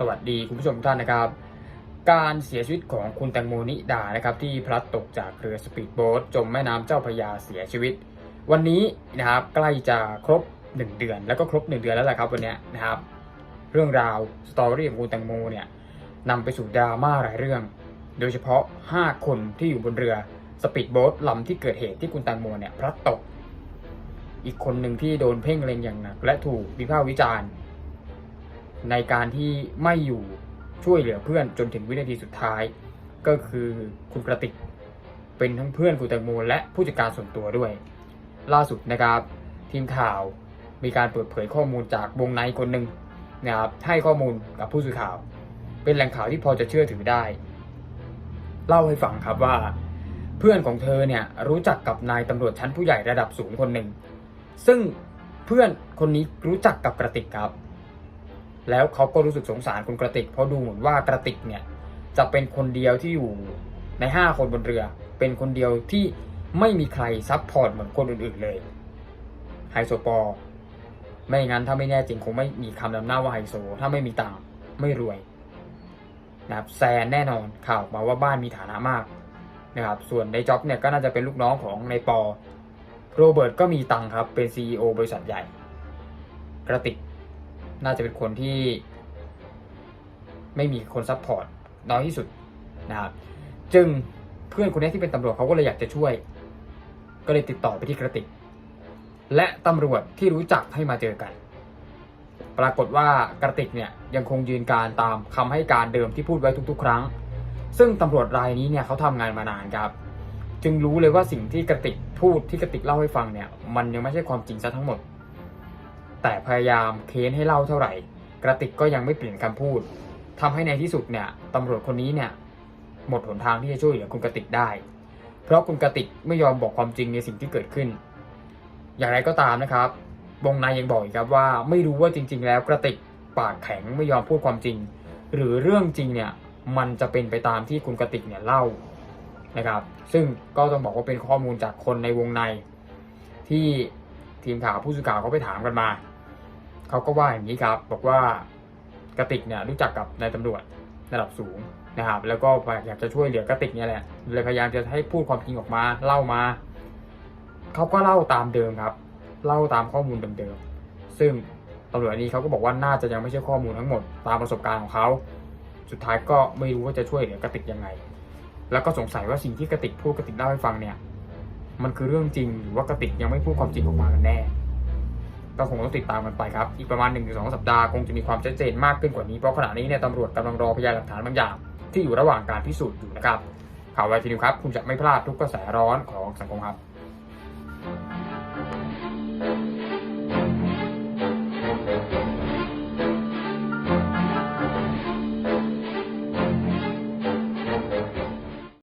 สวัสดีคุณผู้ชมท่านนะครับ การเสียชีวิตของคุณแตงโมนิดานะครับที่พลัดตกจากเรือสปีดโบ๊ทจมแม่น้ำเจ้าพระยาเสียชีวิต วันนี้นะครับใกล้จะครบ 1 เดือนแล้วก็ครบ 1 เดือนแล้วแหละครับวันนี้นะครับเรื่องราวสตอรี่ของคุณแตงโมเนี่ยนำไปสู่ดราม่าหลายเรื่อง โดยเฉพาะ 5 คนที่อยู่บนเรือสปีดโบ๊ทลำที่เกิดเหตุที่คุณแตงโมเนี่ยพลัดตก อีกคนหนึ่งที่โดนเพ่งเล็งอย่างหนัก และถูกวิพากษ์วิจารณ์ ในการที่ไม่อยู่ช่วยเหลือเพื่อนจนถึงวินาทีสุดท้าย ก็คือคุณกระติกเป็นทั้งเพื่อนคุณแตงโมและผู้จัดการส่วนตัวด้วย ล่าสุดนะครับ ทีมข่าวมีการเปิดเผยข้อมูลจากวงในคนหนึ่งนะครับให้ข้อมูลกับผู้สื่อข่าว เป็นแหล่งข่าวที่พอจะเชื่อถือได้ เล่าให้ฟังครับว่า เพื่อนของเธอเนี่ยรู้จักกับนายตำรวจชั้นผู้ใหญ่ระดับสูงคนหนึ่ง ซึ่งเพื่อนคนนี้รู้จักกับกระติกครับ แล้วเขาก็รู้สึกสงสารคุณกระติก เพราะดูเหมือนว่ากระติกเนี่ยจะเป็นคนเดียวที่อยู่ใน 5 คนบนเรือ เป็นคนเดียวที่ไม่มีใครซับพอร์ตเหมือนคนอื่นๆเลยไฮโซปอไม่งั้นถ้าไม่แน่จริงคงไม่มีคำนำหน้าว่าไฮโซ ถ้าไม่มีตังไม่รวยนะครับแซนแน่นอนข่าวออกมาว่าบ้านมีฐานะมากนะครับส่วนในจ็อบเนี่ยก็น่าจะเป็นลูกน้องของในปอ โรเบิร์ตก็มีตังค์ครับเป็น CEO บริษัทใหญ่ กระติก น่าจะเป็นคนที่ไม่มีคนซัพพอร์ตน้อยที่สุดนะครับจึงเพื่อนคนนี้ที่เป็นตำรวจเขาก็เลยอยากจะช่วย ก็เลยติดต่อไปที่กระติก และตำรวจที่รู้จักให้มาเจอกัน ปรากฏว่ากระติกเนี่ยยังคงยืนการตามคำให้การเดิมที่พูดไว้ทุก ๆ ครั้ง ซึ่งตำรวจรายนี้เนี่ยเขาทำงานมานานครับ จึงรู้เลยว่าสิ่งที่กระติกพูดที่กระติกเล่าให้ฟังเนี่ยมันยังไม่ใช่ความจริงซะทั้งหมด แต่พยายามเค้นให้เล่าเท่าไหร่ กระติกก็ยังไม่เปลี่ยนคำพูดทำให้ในที่สุดเนี่ยตำรวจคนนี้เนี่ยหมดหนทางที่จะช่วยเหลือคุณกระติกได้ เพราะคุณกระติกไม่ยอมบอกความจริงในสิ่งที่เกิดขึ้น อย่างไรก็ตามนะครับวงในยังบอกอีกครับว่าไม่รู้ว่าจริง ๆ แล้วกระติกปากแข็งไม่ยอมพูดความจริง หรือเรื่องจริงเนี่ยมันจะเป็นไปตามที่คุณกระติกเนี่ยเล่านะครับ ซึ่งก็ต้องบอกว่าเป็นข้อมูลจากคนในวงใน ที่ทีมข่าวผู้สื่อข่าวเขาไปถามกันมา เขาก็ว่าอย่างนี้ครับ บอกว่ากระติกเนี่ยรู้จักกับนายตำรวจระดับสูงนะครับ แล้วก็อยากจะช่วยเหลือกระติกเนี่ยแหละเลยพยายามจะให้พูดความจริงออกมาเล่ามาเขาก็เล่าตามเดิมครับ เล่าตามข้อมูลเดิมๆซึ่งตำรวจนี้เขาก็บอกว่าน่าจะยังไม่ใช่ข้อมูลทั้งหมดตามประสบการณ์ของเขาสุดท้ายก็ไม่รู้ว่าจะช่วยเหลือกระติกยังไง แล้วก็สงสัยว่าสิ่งที่กระติกพูดกระติกเล่าให้ฟังเนี่ย มันคือเรื่องจริงหรือว่ากระติกยังไม่พูดความจริงออกมากันแน่ ก็คงต้องติดตามกันไปครับ อีกประมาณ 1-2 สัปดาห์คงจะมีความชัดเจนมากขึ้นกว่านี้เพราะขณะนี้เนี่ยตำรวจกำลังรอพยานหลักฐานบางอย่าง ที่อยู่ระหว่างการพิสูจน์อยู่นะครับ ข่าวไวทีนิวครับ คุณจะไม่พลาดทุกกระแสร้อนของสังคมครับ